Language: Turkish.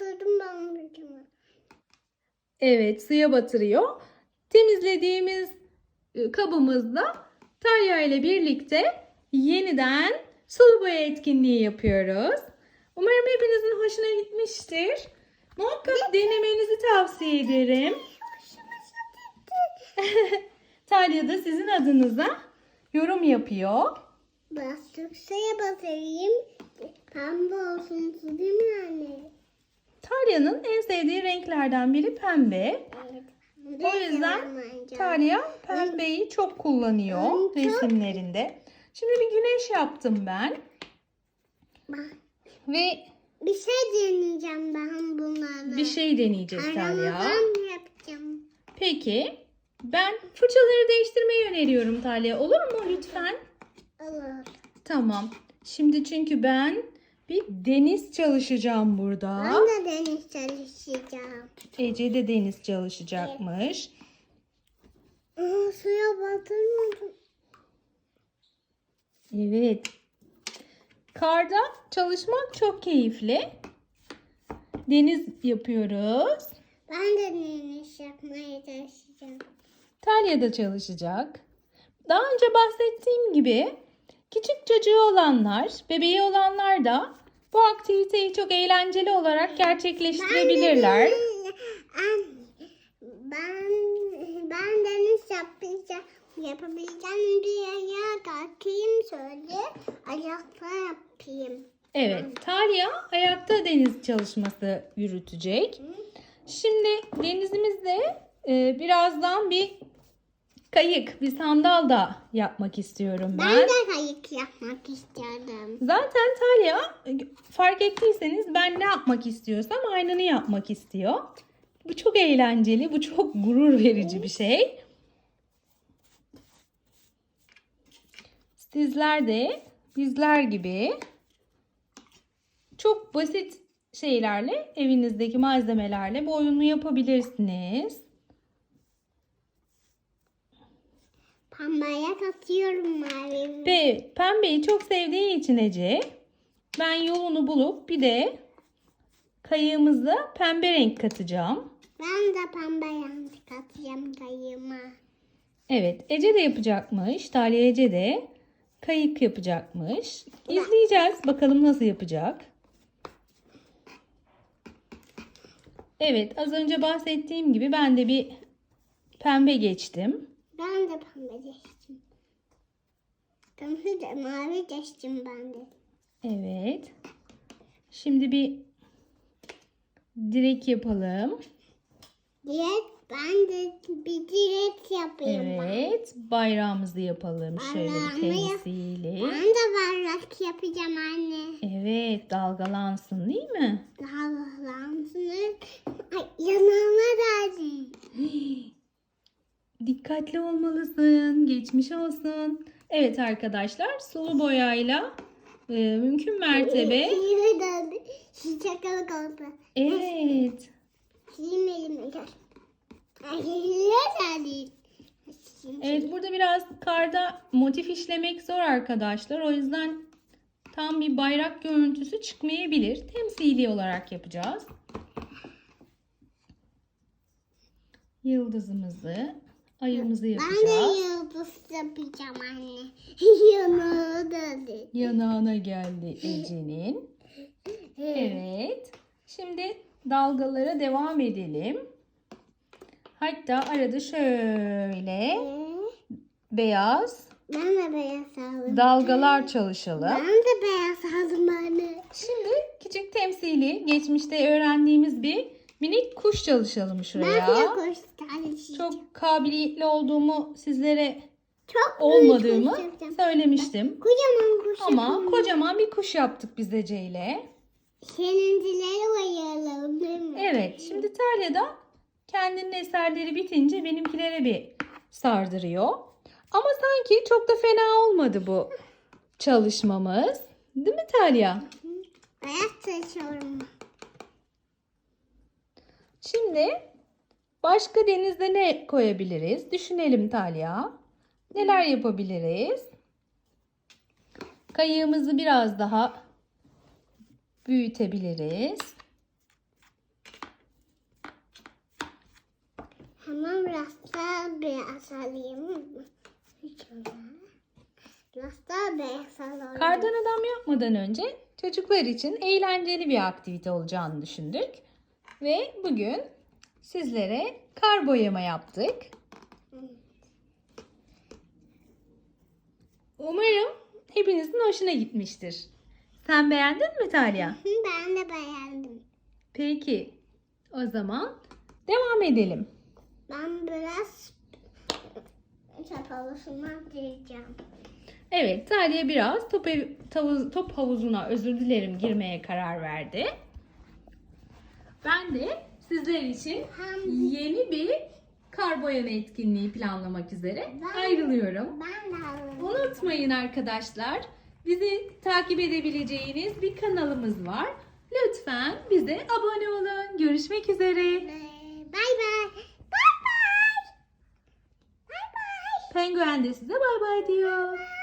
batırdım ben ucunu. Evet suya batırıyor. Temizlediğimiz e, kabımızda Talya ile birlikte yeniden sulu boya etkinliği yapıyoruz. Umarım hepinizin hoşuna gitmiştir. Muhakkak denemenizi tavsiye ederim. Talya da sizin adınıza yorum yapıyor. Bastık suya batırayım. Pembe olsun değil mi anne? Talya'nın en sevdiği renklerden biri pembe. Evet. O yüzden Talya pembeyi çok kullanıyor resimlerinde. Şimdi bir güneş yaptım ben. Ve bir şey deneyeceğim ben bunlarla. bir şey deneyeceğiz Talya. Yapacağım. Peki ben fırçaları değiştirmeyi öneriyorum Talya. Olur mu lütfen? Olur. Tamam. Şimdi çünkü ben bir deniz çalışacağım burada. Ben de deniz çalışacağım. Ece de deniz çalışacakmış. Aa, suya batırmadım. Evet. Karda çalışmak çok keyifli. Deniz yapıyoruz. Ben de deniz yapmaya çalışacağım. Talya da çalışacak. Daha önce bahsettiğim gibi küçük çocuğu olanlar, bebeği olanlar da bu aktiviteyi çok eğlenceli olarak gerçekleştirebilirler. Ben, ben, ben deniz yapacağım. Yapabileceğim dünyaya kalkayım söyle. Ayakta yapayım. Evet, Talya ayakta deniz çalışması yürütecek. Şimdi denizimizde e, birazdan bir kayık, bir sandal da yapmak istiyorum ben. Ben de kayık yapmak istiyorum. Zaten Talya fark ettiyseniz ben ne yapmak istiyorsam aynını yapmak istiyor. Bu çok eğlenceli, bu çok gurur verici bir şey. Sizler de bizler gibi çok basit şeylerle, evinizdeki malzemelerle bu oyunu yapabilirsiniz. Pembeye katıyorum mavi. Ve pembeyi çok sevdiği için Ece ben yolunu bulup bir de kayığımıza pembe renk katacağım. Ben de pembe yanlış katacağım kayığıma. Evet Ece de yapacakmış. Talya Ece de kayık yapacakmış. İzleyeceğiz bakalım nasıl yapacak. Evet az önce bahsettiğim gibi ben de bir pembe geçtim. Ben de pembe geçtim. Pembe de mavi geçtim ben de. Evet. Şimdi bir direk yapalım. Direkt ben de bir direkt yapayım. Evet, bayrağımızı yapalım şöyle bir Bayrağımı yap- temsili. Ben de bardak yapacağım anne. Evet, dalgalansın değil mi? Dağlansın. Dikkatli olmalısın. Geçmiş olsun. Evet arkadaşlar, sulu boyayla e, mümkün mertebe. Çiçekler kaldı. Evet. Sileyim geldi. Evet, burada biraz karda motif işlemek zor arkadaşlar. O yüzden tam bir bayrak görüntüsü çıkmayabilir. Temsili olarak yapacağız. Yıldızımızı, ayımızı Ben de yapacağız. yıldız yapacağım anne. Yanağı geldi. Yanağına geldi Ece'nin. Evet. Şimdi dalgalara devam edelim. Hatta arada şöyle Ee, beyaz Ben de beyaz aldım. dalgalar çalışalım. Ben de beyaz aldım anne. Şimdi küçük temsili geçmişte öğrendiğimiz bir minik kuş çalışalım Ben şuraya. de kuş tanesi. Çok kabiliyetli olduğumu sizlere Çok olmadığımı kuş söylemiştim. Kocaman kuş Ama yapacağım. kocaman bir kuş yaptık biz Ece ile. Seninkileri bayaralım değil mi? Evet, şimdi Talya'da kendinin eserleri bitince benimkilere bir sardırıyor. Ama sanki çok da fena olmadı bu çalışmamız. Değil mi Talya? Beyaz seçiyorum. Şimdi başka denizde ne koyabiliriz? Düşünelim Talya. Neler yapabiliriz? Kayığımızı biraz daha büyütebiliriz. Hemen biraz daha beyaz alayım. Biraz daha beyaz alayım. Kardan adam yapmadan önce çocuklar için eğlenceli bir aktivite olacağını düşündük. Ve bugün sizlere kar boyama yaptık. Umarım hepinizin hoşuna gitmiştir. Sen beğendin mi Talya? Ben de beğendim. Peki. O zaman devam edelim. Ben biraz çöp havuzuna gireceğim. Evet, Talya biraz top, ev- tavuz- top havuzuna özür dilerim girmeye karar verdi. Ben de sizler için yeni bir kar boyama etkinliği planlamak üzere Ben- ayrılıyorum. ben de. Unutmayın arkadaşlar, bizi takip edebileceğiniz bir kanalımız var. Lütfen bize abone olun. Görüşmek üzere. Bay bay. Bay bay. Bay bay. Penguen de size bay bay diyor. Bay.